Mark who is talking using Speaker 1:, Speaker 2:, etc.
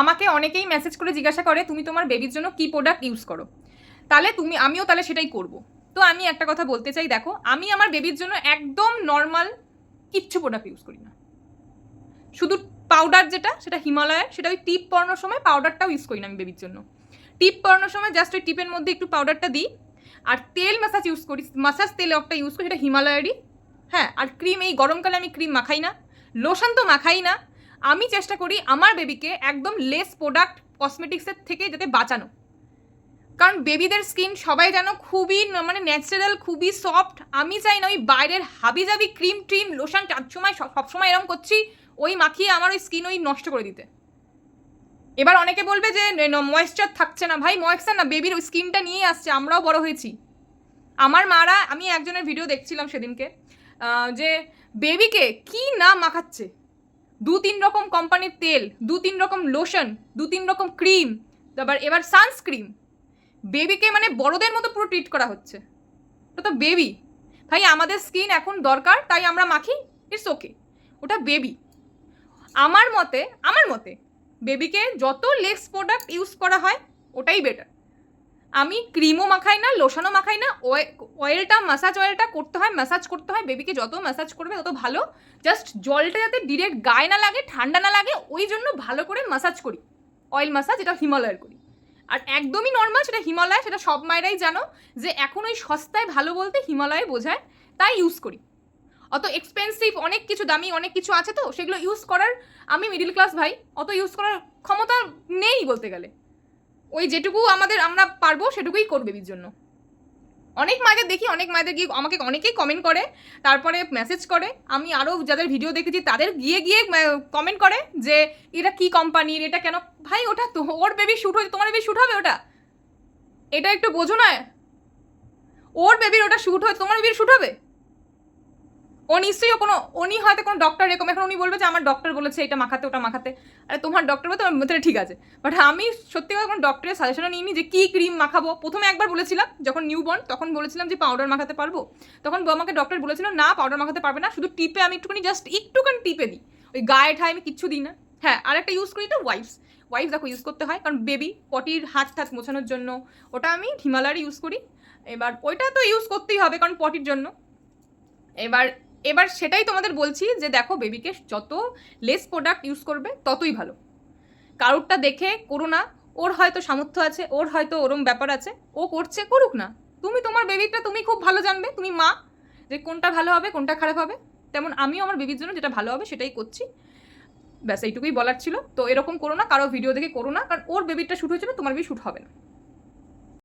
Speaker 1: আমাকে অনেকেই মেসেজ করে জিজ্ঞাসা করে, তুমি তোমার বেবির জন্য কি প্রোডাক্ট ইউজ করো? তাহলে তুমি, আমিও তাহলে সেটাই করব। তো আমি একটা কথা বলতে চাই, দেখো, আমি আমার বেবির জন্য একদম নর্মাল কিচ্ছু প্রোডাক্ট ইউজ করি না। শুধু পাউডার যেটা, সেটা হিমালয়ের, সেটা ওই টিপ পরানোর সময় পাউডারটাও ইউজ করি না আমি বেবির জন্য। টিপ পরানোর সময় জাস্ট ওই টিপের মধ্যে একটু পাউডারটা দিই, আর তেল ম্যাসাজ ইউজ করি মাসাজ তেল একটা ইউজ করি, সেটা হিমালয়েরই। হ্যাঁ আর ক্রিম এই গরমকালে আমি ক্রিম মাখাই না লোশন তো মাখাই না আমি চেষ্টা করি আমার বেবিকে একদম লেস প্রোডাক্ট কসমেটিক্সের থেকে যাতে বাঁচানো। কারণ বেবিদের স্কিন সবাই জানো খুবই মানে ন্যাচারাল খুবই সফট আমি চাই না ওই বাইরের হাবি হাবিজাবি ক্রিম ট্রিম লোশন সময় সবসময় এরকম করছি, ওই মাখিয়ে আমার ওই স্কিন ওই নষ্ট করে দিতে। এবার অনেকে বলবে যে ময়েশ্চার থাকছে না ভাই ময়েশ্চার না বেবির ওই স্কিনটা নিয়ে আসছে, আমরাও বড় হয়েছি। আমার মারা, আমি একজনের ভিডিও দেখছিলাম সেদিনকে যে বেবিকে কি না মাখাচ্ছে? দু তিন রকম কোম্পানির তেল, দু তিন রকম লোশন দু তিন রকম ক্রিম তারপর এবার সানস্ক্রিন বেবিকে মানে বড়দের মতো পুরো ট্রিট করা হচ্ছে। ওটা তো বেবি ভাই, আমাদের স্কিন এখন দরকার, তাই আমরা মাখি ইটস ওকে ওটা বেবি আমার মতে আমার মতে বেবিকে যত লেক্স প্রোডাক্ট ইউজ করা হয়, ওটাই বেটার আমি ক্রিমও মাখাই না লোশনও মাখাই না অয়েলটা মাসাজ অয়েলটা করতে হয় ম্যাসাজ করতে হয় বেবিকে যত ম্যাসাজ করবে তত ভালো। জাস্ট জলটা যাতে ডিরেক্ট গায়ে না লাগে, ঠান্ডা না লাগে, ওই জন্য ভালো করে ম্যাসাজ করি। অয়েল মাসাজ এটা হিমালয়ের করি। আর একদমই নর্মাল সেটা হিমালয়, সেটা সব মায়েরাই জানো, যে এখন ওই সস্তায় ভালো বলতে হিমালয়ে বোঝায়, তাই ইউজ করি। অত এক্সপেন্সিভ অনেক কিছু দামি, অনেক কিছু আছে তো, সেগুলো ইউজ করার আমি মিডিল ক্লাস ভাই, অত ইউজ করার ক্ষমতা নেই বলতে গেলে। ওই যেটুকু আমাদের, আমরা পারব, সেটুকুই করবে বেবির জন্য। অনেক মায়েদের দেখি, অনেক মায়েদের গিয়ে আমাকে অনেকেই কমেন্ট করে, তারপরে মেসেজ করে। আমি আরও যাদের ভিডিও দেখেছি, তাদের গিয়ে গিয়ে কমেন্ট করে যে, এটা কি কোম্পানির এটা কেন? ভাই, ওটা তো, ওর বেবি শ্যুট হয়েছে তোমার বেবি শ্যুট হবে ওটা? এটা একটু বোঝো না? ওর বেবির ওটা শ্যুট হয়, তোমার বেবির শ্যুট হবে? ও নিশ্চয়ই কোনো, উনি হয়তো কোনো ডক্টর এরকম, এখন উনি বলবে যে আমার ডক্টর বলেছে এটা মাখাতে, ওটা মাখাতে। আরে তোমার ডক্টর বলতে আমার ঠিক আছে। বাট আমি সত্যি কথা কোনো ডক্টরের সাজেশনও নিইনি যে কী ক্রিম মাখাবো। প্রথমে একবার বলেছিলাম, যখন নিউ বর্ন তখন বলেছিলাম যে পাউডার মাখাতে পারব। তখন আমাকে ডক্টর বলেছিল, না পাউডার মাখাতে পারবে না, শুধু টিপে আমি একটুখানি জাস্ট একটুখানি টিপে দিই। ওই গায়ে ঠায় আমি কিচ্ছু দিই না। হ্যাঁ আর একটা ইউজ করি তো ওয়াইপস ওয়াইপস দেখো ইউজ করতে হয়, কারণ বেবি পটির হাত ঠাত মোছানোর জন্য, ওটা আমি হিমালয়ার ইউজ করি। এবার ওইটা তো ইউজ করতেই হবে, কারণ পটির জন্য। এবার এবার সেটাই তোমাদের বলছি যে দেখো বেবিকে যত লেস প্রোডাক্ট ইউজ করবে, ততই ভালো। কারোরটা দেখে করো না, ওর হয়তো সামর্থ্য আছে, ওর হয়তো ওরম ব্যাপার আছে, ও করছে, করুক না। তুমি তোমার বেবিটা তুমি খুব ভালো জানবে, তুমি মা, যে কোনটা ভালো হবে, কোনটা খারাপ হবে। তেমন আমিও আমার বেবির জন্য যেটা ভালো হবে সেটাই করছি। ব্যাস, এইটুকুই বলার ছিল। তো এরকম করো না, কারও ভিডিও দেখে করো না, কারণ ওর বেবিটা শ্যুট হয়েছিল তোমার বেবি শ্যুট হবে না।